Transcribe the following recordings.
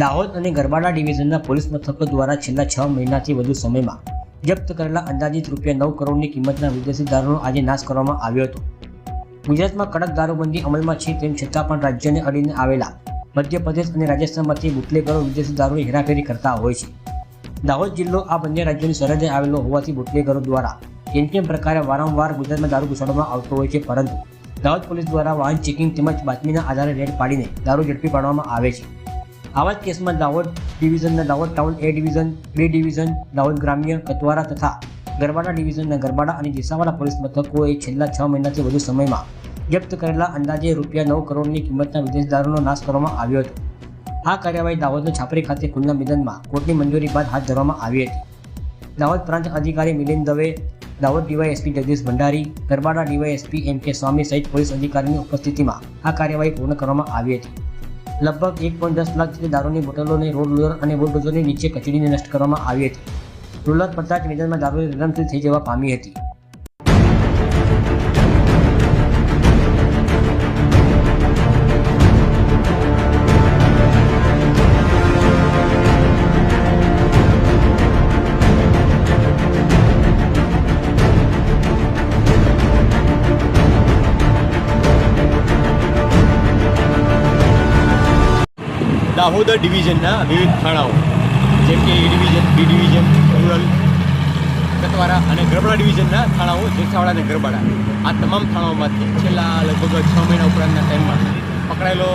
દાહોદ અને ગરબાડા ડિવિઝનના પોલીસ મથકો દ્વારા છેલ્લા છ મહિનાથી વધુ સમયમાં જપ્ત કરેલા અંદાજિત રૂપિયા નવ કરોડની કિંમતના વિદેશી દારૂનો આજે નાશ કરવામાં આવ્યો હતો. ગુજરાતમાં કડક દારૂબંધી અમલમાં છે તેમ છતાં પણ રાજ્યને અડીને આવેલા મધ્યપ્રદેશ અને રાજસ્થાનમાંથી બુટલેગરો વિદેશી દારૂની હેરાફેરી કરતા હોય છે. દાહોદ જિલ્લો આ બંને રાજ્યોની સરહદે આવેલો હોવાથી બુટલેગરો દ્વારા કેમ કેમ પ્રકારે વારંવાર ગુજરાતમાં દારૂ ઘુસાડવામાં આવતો હોય છે, પરંતુ દાહોદ પોલીસ દ્વારા વાહન ચેકિંગ તેમજ બાતમીના આધારે રેડ પાડીને દારૂ ઝડપી પાડવામાં આવે છે. આવા જ કેસમાં Dahod ડિવિઝનના Dahod town A division, B division, Dahod ગ્રામ્ય કતવારા તથા ગરબાડા ડિવિઝનના ગરબાડા અને જેસાવાડા પોલીસ મથકોએ છેલ્લા છ મહિનાથી વધુ સમયમાં જપ્ત કરેલા અંદાજે રૂપિયા નવ કરોડની કિંમતના વિદેશદારોનો નાશ કરવામાં આવ્યો હતો. આ કાર્યવાહી દાહોદના છાપરી ખાતે ખુલ્લા મેદાનમાં કોર્ટની મંજૂરી બાદ હાથ ધરવામાં આવી હતી. દાહોદ પ્રાંત અધિકારી Milind Dave, Dahod DYSP Jagdish Bhandari Garbada DYSP M K Swami સહિત પોલીસ અધિકારીની ઉપસ્થિતિમાં આ કાર્યવાહી પૂર્ણ કરવામાં આવી હતી. લગભગ એક પોઈન્ટ દસ લાખ જેટલી દારૂની બોટલોને રોડ રોલર અને બુલડોઝરની નીચે કચડીને નષ્ટ કરવામાં આવી હતી. રોલર પડતા જ મેદાનમાં દારૂની રમતી થઈ જવા પામી હતી. દાહોદ ડિવિઝનના વિવિધ થાણાઓ, જેમ કે A division, B division, rural Katwara અને ગરબડા ડિવિઝનના થાણાઓ જેસાવાડા અને ગરબાડા. આ તમામ થાણાઓમાંથી છેલ્લા લગભગ છ મહિના ઉપરાંતના ટાઈમમાં પકડાયેલો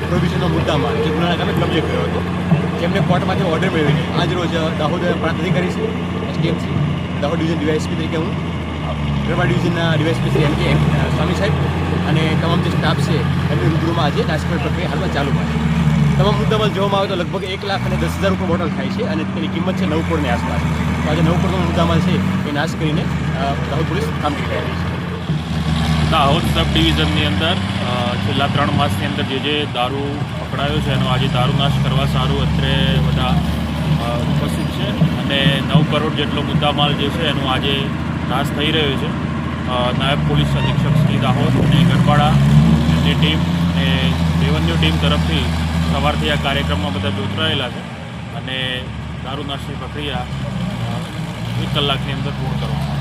પ્રોવિઝનનો મુદ્દામાં જે ગુનાના કામે કબજે કર્યો હતો, જેમને કોર્ટમાંથી ઓર્ડર મેળવીને આજ રોજ દાહોદ પ્રાંત અધિકારી છે એસડીએમસી દાહોદ ડિવિઝન ડીવાયએસપી તરીકે હું ગરબા ડિવિઝનના DYSP Shri M K Swami સાહેબ અને તમામ જે સ્ટાફ છે એમની રૂબરૂમાં આજે નાશકરણ પ્રક્રિયા હાલમાં ચાલુમાં છે તમામ મુદ્દામાં જોવામાં આવે તો લગભગ એક લાખ અને દસ હજાર રૂપિયા બોટલ થાય છે અને તેની કિંમત છે નવ કરોડની આસપાસ. તો આજે નવ કરોડનો મુદ્દામાં છે એ નાશ કરીને દાહોદ પોલીસ કામગીરી કરી રહી છે. દાહોદ સબ ડિવિઝનની અંદર છેલ્લા ત્રણ માસની અંદર જે જે દારૂ પકડાયો છે એનો આજે દારૂ નાશ કરવા સારું અત્રે બધા ઉપસ્થિત છે. અને નવ કરોડ જેટલો મુદ્દામાલ જે છે એનો આજે નાશ થઈ રહ્યો છે. નાયબ પોલીસ અધિક્ષક શ્રી દાહોદ અને ગરબાડાની ટીમ અને રેવન્યુ ટીમ તરફથી સવારથી આ કાર્યક્રમમાં બધા જોતરાયેલા છે અને દારૂ નાશની પ્રક્રિયા એક કલાકની અંદર પૂર્ણ કરવામાં